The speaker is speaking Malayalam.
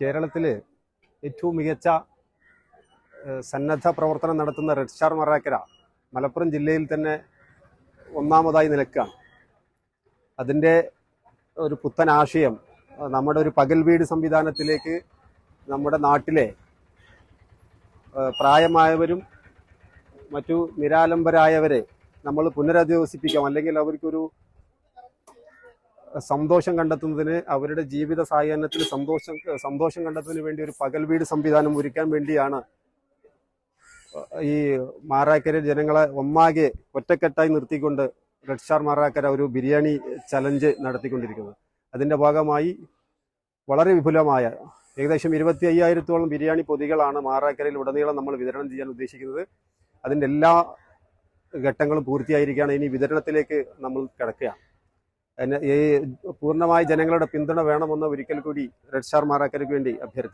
കേരളത്തിൽ ഏറ്റവും മികച്ച സന്നദ്ധ പ്രവർത്തനം നടത്തുന്ന റെഡ് സ്റ്റാർ മറാക്കര മലപ്പുറം ജില്ലയിൽ തന്നെ ഒന്നാമതായി നിലക്കുകയാണ് അതിന്റെ ഒരു പുത്തൻ ആശയം നമ്മുടെ ഒരു പകൽ വീട് സംവിധാനത്തിലേക്ക് നമ്മുടെ നാട്ടിലെ പ്രായമായവരും മറ്റു നിരാലംബരായവരെ നമ്മൾ പുനരധിവസിപ്പിക്കാം. അല്ലെങ്കിൽ അവർക്കൊരു സന്തോഷം കണ്ടെത്തുന്നതിന് അവരുടെ ജീവിത സായാഹ്നത്തിൽ സന്തോഷം സന്തോഷം കണ്ടെത്തുന്നതിന് വേണ്ടി ഒരു പകൽ വീട് സംവിധാനം ഒരുക്കാൻ വേണ്ടിയാണ് ഈ മാറാക്കര ജനങ്ങളെ ഒന്നാകെ ഒറ്റക്കെട്ടായി നിർത്തിക്കൊണ്ട് റെഡ് സ്റ്റാർ മാറാക്കര ഒരു ബിരിയാണി ചലഞ്ച് നടത്തിക്കൊണ്ടിരിക്കുന്നത്. അതിന്റെ ഭാഗമായി വളരെ വിപുലമായ ഏകദേശം ഇരുപത്തി അയ്യായിരത്തോളം ബിരിയാണി പൊതികളാണ് മാറാക്കരയിൽ ഉടനീളം നമ്മൾ വിതരണം ചെയ്യാൻ ഉദ്ദേശിക്കുന്നത്. അതിന്റെ എല്ലാ ഘട്ടങ്ങളും പൂർത്തിയായിരിക്കുകയാണ്. ഇനി വിതരണത്തിലേക്ക് നമ്മൾ കിടക്കുകയാണ്. ഈ പൂർണമായി ജനങ്ങളുടെ പിന്തുണ വേണമെന്ന് ഒരിക്കൽ കൂടി റെഡ് വേണ്ടി അഭ്യർത്ഥിക്കുന്നു.